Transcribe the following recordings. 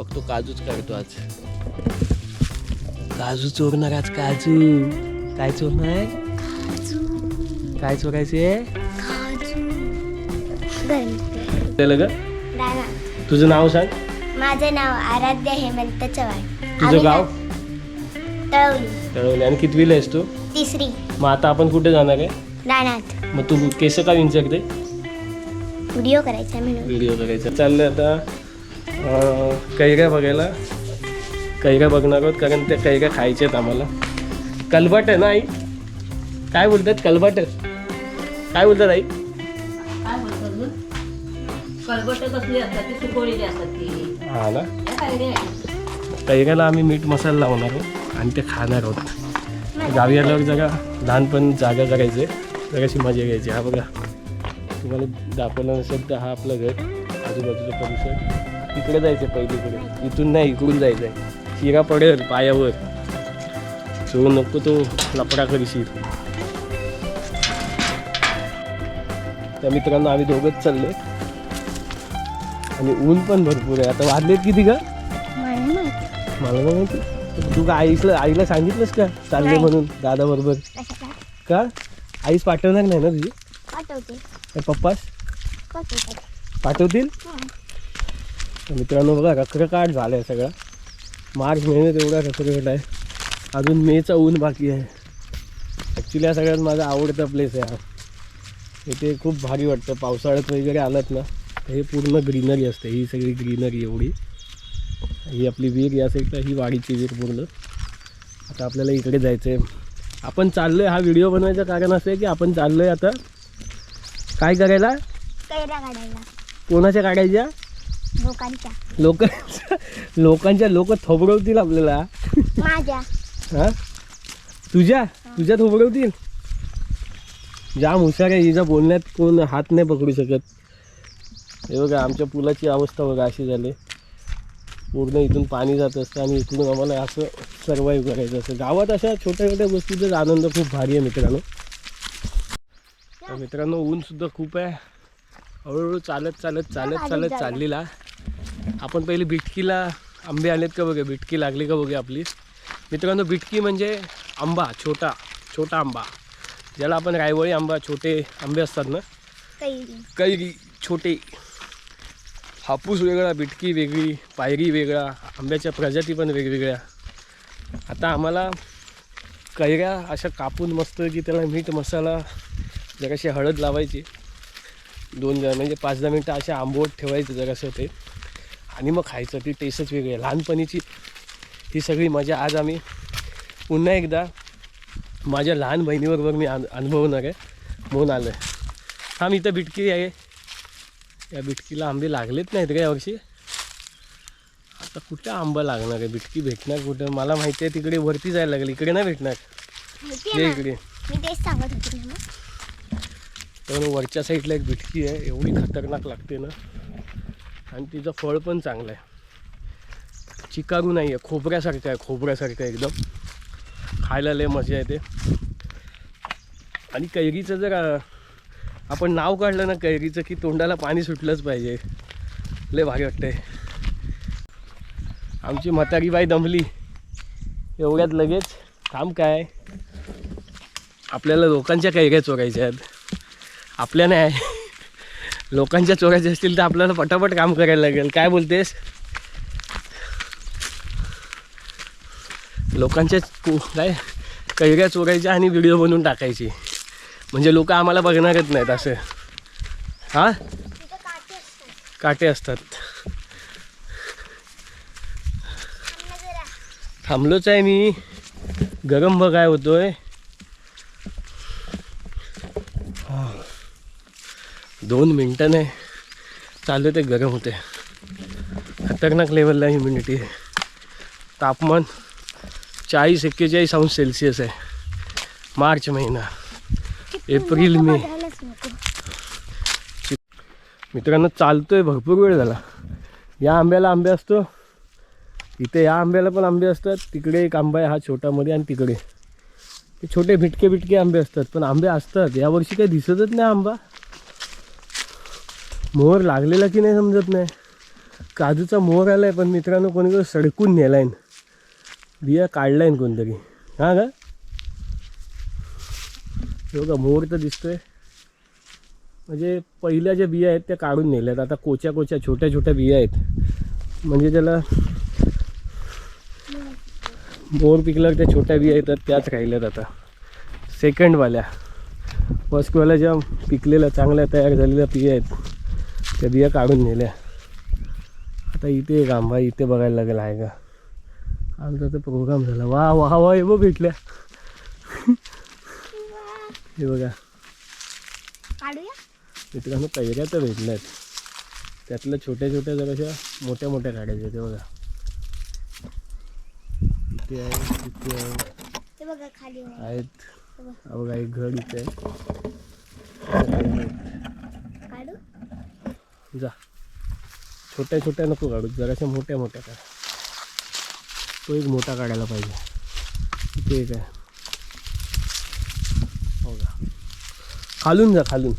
बघतो काजूच काढतो आज. काजू चोरणार आज काजू. काय चोरणार? काय चोरायचे ग? तुझं नाव सांग. माझं नाव आराध्य हेमंत चव्हाण. तुझं गाव? तळवली. तळवले. आणि कितवीला आहेस तू? तिसरी. मग आता आपण कुठे जाणार आहे? रानात. मग तू केस का विंचरते? व्हिडिओ करायचा म्हणून. व्हिडिओ करायचा. चाललंय आता. कैऱ्या बघायला. कैऱ्या बघणार आहोत कारण त्या कैऱ्या खायच्या आहेत आम्हाला. कलबट आहे ना आई? काय बोलतात कलबट? काय बोलतात आई? हा ना. कैऱ्याला आम्ही मीठ मसाला लावणार आहोत आणि ते खाणार आहोत. गावी आल्यावर जरा लहानपण जागा करायचे जराशी मजा घ्यायची हा बघा. तुम्हाला दाखवलं नसेल तर हा आपलं घर. आजूबाजूचा परिसर. इकडे जायचं पहिलीकडे. इथून नाही इकडून जायचं आहे शिरा पडेल पायावर. सो नको तो लपडा करशील. त्या मित्रांनो आम्ही दोघंच चाललो. आणि ऊन पण भरपूर आहे. आता वाजलेत किती का मला माहिती. तू का आईला आईला सांगितलंस का? चालले. म्हणून दादा बरोबर का? आईस पाठवणार नाही ना तुझी? पाठवते. काय पप्पास? पाठवते. पाठवतील? मित्रांनो बघा रखरखाट झाला आहे सगळा. मार्च महिन्यात एवढा रखरखाट आहे. अजून मेचा ऊन बाकी आहे. ॲक्च्युली हा सगळ्यात माझा आवडता प्लेस आहे हा. इथे खूप भारी वाटतं. पावसाळ्यात वगैरे आलात ना तर हे पूर्ण ग्रीनरी असते. ही सगळी ग्रीनरी एवढी. ही आपली विहीर या साईडला ही वाडीची विहीर पूर्ण. आता आपल्याला इकडे जायचं आहे आपण चाललो आहे हा व्हिडिओ बनवायचं कारण असं आहे की आपण चाललो आहे आता. काय करायला? कोणाच्या काढायच्या लोकांच्या. लोक लोकांच्या लोक थोबडवतील आपल्याला. माझ्या. हा? तुझ्या? तुझ्या थोबडवतील? जाम हुशार आहे हिच्या बोलण्यात कोण हात नाही पकडू शकत. हे बघा आमच्या पुलाची अवस्था बघा अशी झाली. पूर्ण इथून पाणी जात असतं आणि इथून आम्हाला असं सर्वाईव्ह करायचं असतं. गावात अशा छोट्या छोट्या गोष्टीचाच आनंद खूप भारी आहे मित्रांनो. तर मित्रांनो ऊनसुद्धा खूप आहे. हळूहळू चालत चालत चालत चालत चाललेला. आपण पहिले बिटकीला आंबे आलेत का बघा बिटकी लागली का बघा आपली? मित्रांनो बिटकी म्हणजे आंबा छोटा छोटा आंबा. ज्याला आपण रायवळी आंबा छोटे आंबे असतात ना? कैरी. कैरी छोटे. हापूस वेगळा बिटकी वेगळी पायरी वेगळा आंब्याच्या प्रजाती पण वेगवेगळ्या. आता आम्हाला कैऱ्या अशा कापून मस्त की त्याला मीठ मसाला जराशी हळद लावायची. दोन म्हणजे पाच दहा मिनटं अशा आंबवट ठेवायचं जरासं ते. आणि मग खायचं ती टेस्टच वेगळी आहे. लहानपणीची ही सगळी मजा. आज आम्ही पुन्हा एकदा माझ्या लहान बहिणीबरोबर मी अन अनुभवणार आहे. म्हणून आलो आहे हा मी इथं बिटकी आहे. या बिटकीला आंबे लागलेत नाहीत का यावर्षी आता कुठं आंबा लागणार आहे? बिटकी भेटणार कुठं? मला माहिती आहे तिकडे वरती जायला लागेल. इकडे नाही भेटणार. इकडे. मी तर वरच्या साईडला एक बिटकी आहे. एवढी खतरनाक लागते ना. आणि तिचं फळ पण चांगलं आहे. चिकारू नाही आहे खोबऱ्यासारखं आहे खोबऱ्यासारखं आहे एकदम. खायला लय मजा येते. आणि कैरीचं जर आपण नाव काढलं ना कैरीचं की तोंडाला पाणी सुटलंच पाहिजे. लय भारी वाटतंय. आमची म्हातारी बाई दमली. एवढ्यात लगेच काम काय? आपल्याला लोकांच्या कैऱ्या चोरायच्या आहेत. आपल्या नाही. लोकांच्या चोराचे असतील तर आपल्याला पटापट काम करायला लागेल. काय बोलतेस? लोकांच्या काय? कैऱ्या चोरायच्या आणि व्हिडिओ बनवून टाकायची. म्हणजे लोक आम्हाला बघणारच नाहीत असं. हां? काटे असतात. थांबलोच आहे मी. गरम बघाय होतोय. दोन मिनटं नाही चालू ते गरम होते. खतरनाक लेवलला ह्युमिनिटी आहे. तापमान चाळीस एक्केचाळीस अंश सेल्सिअस आहे. मार्च महिना एप्रिल मे. मित्रांनो चालतोय भरपूर वेळ झाला. या आंब्याला आंबे असतो. इथे या आंब्याला पण आंबे असतात. तिकडे एक आंबा आहे हा छोटामध्ये आणि तिकडे. ते छोटे भिटके भिटके आंबे असतात. पण आंबे असतात. यावर्षी काही दिसतच नाही आंबा. मोहर लागलेला की नाही समजत नाही. काजूचा मोहर आलाय पण मित्रांनो कोणी सडकून नेलाय. बिया काढलाय कोणतरी. हा का? हो बघा मोहर तर दिसतोय. म्हणजे पहिल्या ज्या बिया आहेत त्या काढून नेल्यात. आता कोच्या कोच्या छोट्या छोट्या बिया आहेत. म्हणजे त्याला मोर पिकल्यावर त्या छोट्या बिया येतात त्याच राहिल्यात आता. सेकंडवाल्या फर्स्टवाल्या ज्या पिकलेल्या चांगल्या तयार झालेल्या बिया आहेत. त्या बिया काढून नेल्या. आता इथे एक आंबा इथे बघायला लागेल आहे का? आमचा तर प्रोग्राम झाला. वा वा वा हे बघ भेटल्या हे बघा. मित्रांनो कैऱ्या तर भेटल्यात. त्यातल्या छोट्या छोट्या जराशा मोठ्या मोठ्या काढायच्या ते बघा. इथे आहे तिथे आहे. आहेत. बघा. एक घड इथे आहे. जा. छोट्या छोट्या नको काढू जराशा मोठ्या मोठ्या काढ. तो एक मोठा काढायला पाहिजे. इथे एक आहे. हो का? खालून जा खालून.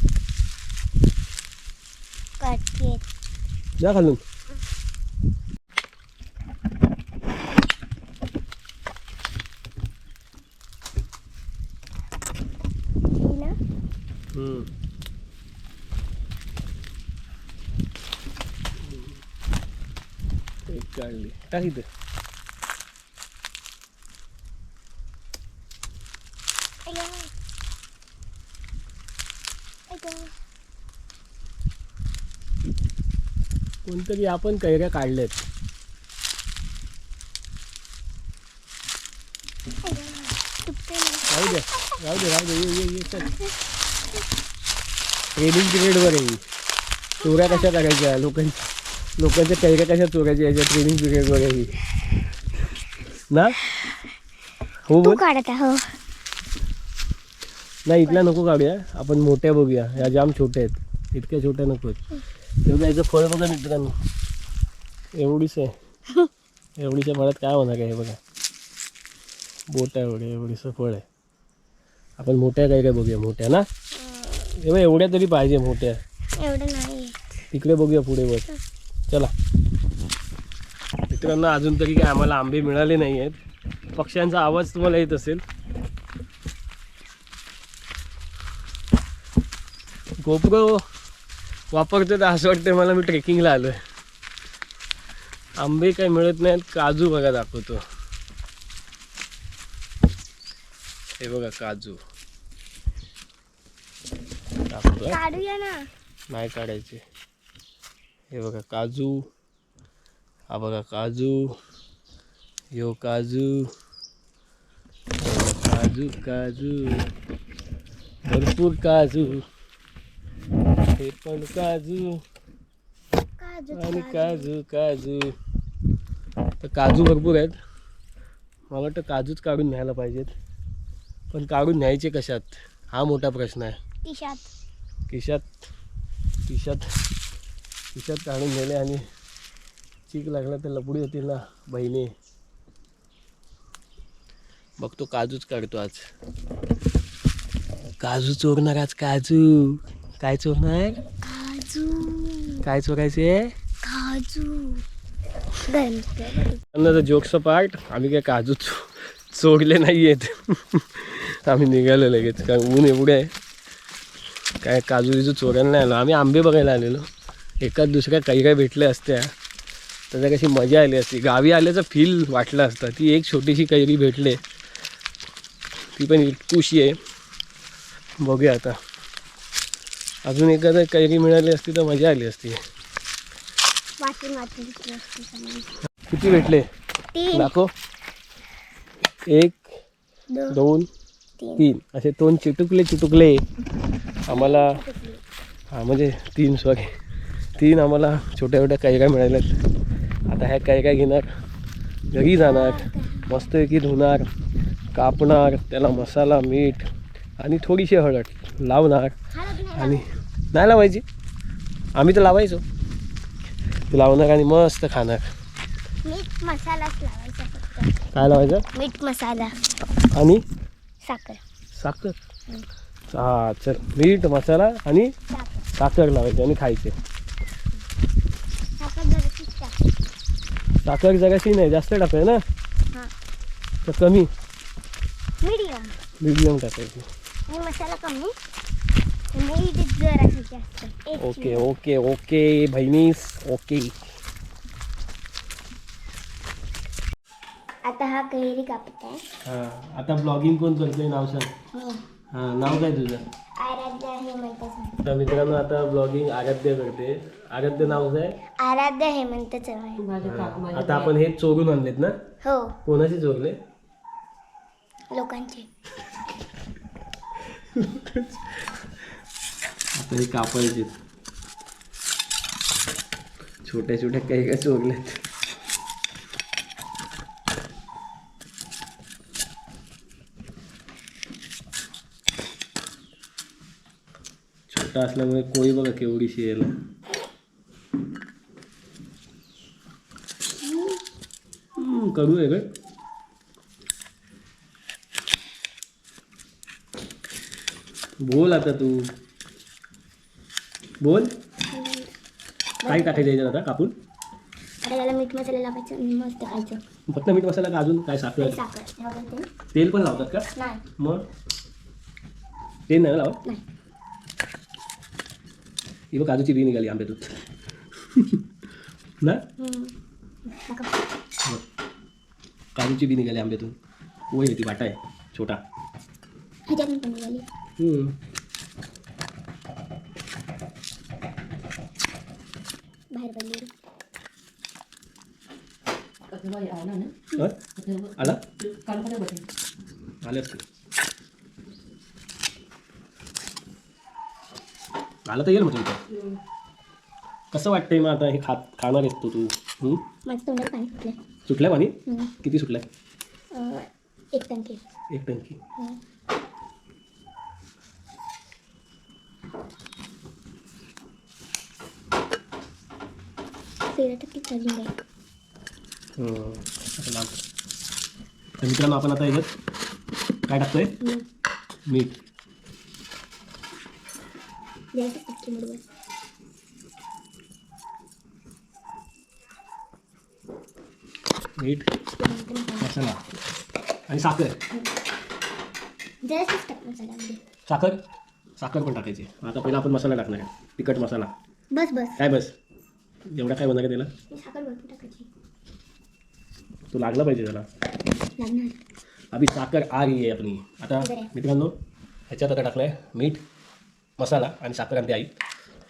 जा खालून ना हम्म. एक काढली टाक इथे. कोणतरी आपण कैऱ्या काढल्यात. राहू दे राहू दे राहू दे. ये ये चल. ट्रेडिंग पिरियडवर आहे. ही. चोऱ्या कशा करायच्या लोकांच्या? लोकांच्या कैऱ्या कशा चोरायच्या याच्या ट्रेनिंग पिरियडवर आहे ही. ना? हो तू बोल. काढत आहे, हो. नाही इथल्या नको काढूया. आपण मोठ्या बघूया. ह्या जाम छोट्या आहेत. इतक्या छोट्या नको आहेत. तेव्हा याचं फळ बघा मित्रांनो. एवढीच आहे. एवढीच्या फळात काय होणार आहे हे बघा. बोट आहे एवढे. एवढीचं फळ आहे. आपण मोठ्या काय काय बघूया? मोठ्या ना? तेव्हा एवढ्या तरी पाहिजे मोठ्या. एवढं नाही. तिकडे बघूया पुढे वर. चला. मित्रांनो अजून तरी काय आम्हाला आंबे मिळाले नाही आहेत. पक्ष्यांचा आवाज तुम्हाला येत असेल. गोप्रो वापरतो तर असं वाटतं मला मी ट्रेकिंगला आलो आहे आंबे काय मिळत नाहीत काजू बघा दाखवतो. हे बघा काजू. दाखवतो नाही काढायचे. हे बघा काजू. हा बघा काजू. यो काजू. काजू काजू. भरपूर काजू. हे पण काजू. काजू आणि काजू. काजू तर काजू भरपूर आहेत. मला वाटतं काजूच काढून न्यायला पाहिजेत. पण काढून न्यायचे कशात? हा मोठा प्रश्न आहे. टिशात खिशात खिशात खिशात काढून गेले आणि चीक लागला तर लपडी होतील ना बहिणी. बघतो काजूच काढतो आज. काजू चोरणार आज काजू. काय चोरणार? काजू. काय चोरायचे? काजू. Jokes part. आम्ही काय काजू चो चोरले नाही आहेत आम्ही निघालो लगेच कारण ऊन एवढे आहे. काय काजू बिजू चोरायला नाही आलो. आम्ही आंबे बघायला आलेलो. एकाच दुसऱ्या काही काही भेटल्या असत्या त्याचा कशी मजा आली असती. गावी आल्याचं फील वाटलं असतं. ती एक छोटीशी कैरी भेटले. ती पण इतकुशी आहे. बघूया आता. अजून एखादं कैरी मिळाली असती तर मजा आली असती. किती भेटले? दाखव. एक दोन तीन. असे दोन चिटुकले चिटुकले. आम्हाला हां म्हणजे तीन सॉरी तीन आम्हाला छोट्या छोट्या कैऱ्या मिळाल्यात. आता ह्या कैऱ्या घेणार. घरी जाणार. मस्तपैकी धुणार कापणार त्याला मसाला मीठ आणि थोडीशी हळद लावणार. आणि नाही लावायची. आम्ही तर लावायचो. ते लावणार आणि मस्त खाणार. मीठ मसालाच लावायचा फक्त. काय लावायचं? मीठ मसाला. आणि? साखर. साखर? हा चल. मीठ मसाला आणि साखर लावायची आणि खायचे साखर जराशी साखर जराशी नाही जास्त टाकाय ना? हां. तर कमी. मीडियम. मिडियम टाकायची. मसाला कमी. ओके. ओके ओके बहिणीस ओके. आता हा कैरी कापत आहे. हां आता ब्लॉगिंग कोण करतोय नाव सांग. मी हां नाव काय तुझं? चव्हाण तर मित्रांनो आता ब्लॉगिंग आराध्य करते. आराध्य नाव काय? आराध्य हेमंत चव्हाण. आता आपण हे चोरून आणलेत ना? हो. कोणाचे चोरले? लोकांचे. आता हे कापायचे छोट्या छोट्या काही काय चोरलेत. छोटा असल्यामुळे कोळी बघा केवढीशी यायला कडू आहे काय? बोल आता तू. बोल. काय टाकायचं याच्यात आता? कापून? आता याला मीठ मसाला लावायचं आणि मस्त खायचं. फक्त मीठ मसाला का अजून? काय साखर. तेल पण लावतात का? नाही. मग? तेल नाही ना लावत? नाही. ही बघ काजूची बी निघाली आंब्यातून ना. काजूची बी निघाली आंब्यातून वय होती वाटा आहे छोटा ह्याच्यातून पण निघाली हम्म. बाहेर पडली कसं बाई आला ना हं? कसं आला काल कसं बसेल आले आलं तर येईल मग तुमचं कसं वाटतंय मग आता हे खात खाणार आहेस तू तू हं? माझं तोंडात पाणी सुटलंय सुटलंय पाणी. किती सुटलंय अं, एक टंकी एक टंकी हम्म. तेरा टक्के चार्जिंग आहे हं. असं लांब. तर मित्रांनो आपण आता याच्यात काय टाकतोय. मीठ द्यायचं. मीठ ते मसाला. आणि साखर? जरासंच टाक मसाल्यामध्ये साखर साखर पण टाकायची. आता पहिला आपण मसाला टाकणार आहे. तिखट मसाला. बस बस. काय बस? एवढा काय आहे त्याला? मी साखर भरपूर टाकायची. तो लागला पाहिजे त्याला. लागणार. अभि साखर आ रही आहे आपली आता बरं. मित्रांनो ह्याच्यात आता टाकलं आहे मीठ. मसाला आणि साखर आणते आई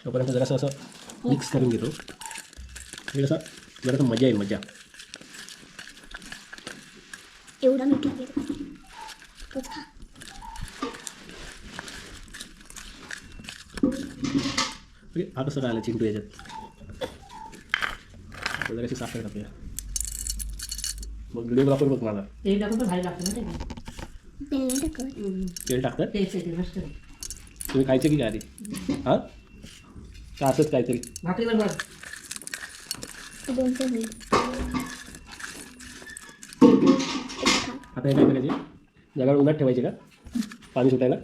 तोपर्यंत जरासं असं मिक्स करून घेतो म्हणजे कसं जरासं मजा येईल मजा एवढा मीठ लागेल तोच खा ओके हा कसं राहिलं चिंटू याच्यात आता जराशी साखर टाकूया मग व्हिडिओग्राफर बघ माझा तेल टाकून पण भारी लागतं ना ते तेल नाही टाकत तेल टाकतात टेस्ट येते मस्त तुम्ही खायचे की काय आधी. हां? का असंच काहीतरी? भाकरी आता हे काय करायचे? जगाड उन्हात ठेवायचे का? पाणी सुटायला?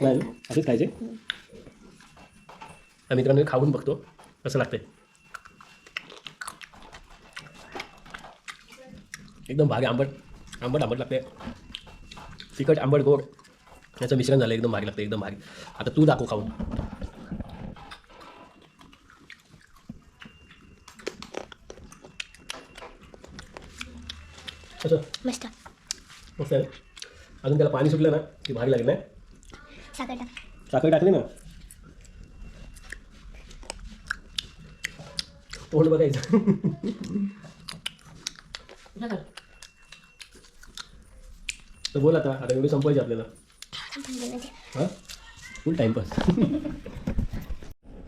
नाही? असेच खायचे? तर मित्रांनो खाऊन बघतो कसं लागतंय. एकदम भारी आंबट आंबट आंबट लागते तिखट आंबट गोड. याचं मिश्रण झालं एकदम भारी लागतं एकदम भारी. आता तू दाखव खाऊन. मस्त. मस्त आहे. ना? अजून त्याला पाणी सुटलं ना की भारी लागेल नाही? साखर टाक. साखर टाकली ना? तोंड बघायचं तर बोल आता आता एवढी संपवायची आपल्याला. हां? फुल टाईमपास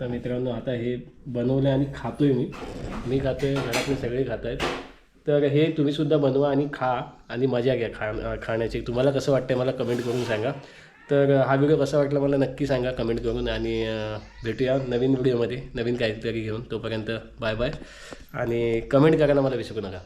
तर मित्रांनो आता हे बनवलं आणि खातोय मी. मी खातोय घरातले सगळे खात आहेत. तर हे तुम्ही सुद्धा बनवा आणि खा आणि मजा घ्या खा खाण्याची. तुम्हाला कसं वाटतं मला कमेंट करून सांगा. तर हा व्हिडिओ कसा वाटला मला नक्की सांगा कमेंट करून आणि भेटूया नवीन व्हिडिओमध्ये नवीन काहीतरी घेऊन. तोपर्यंत बाय बाय आणि कमेंट करायला मला विसरू नका.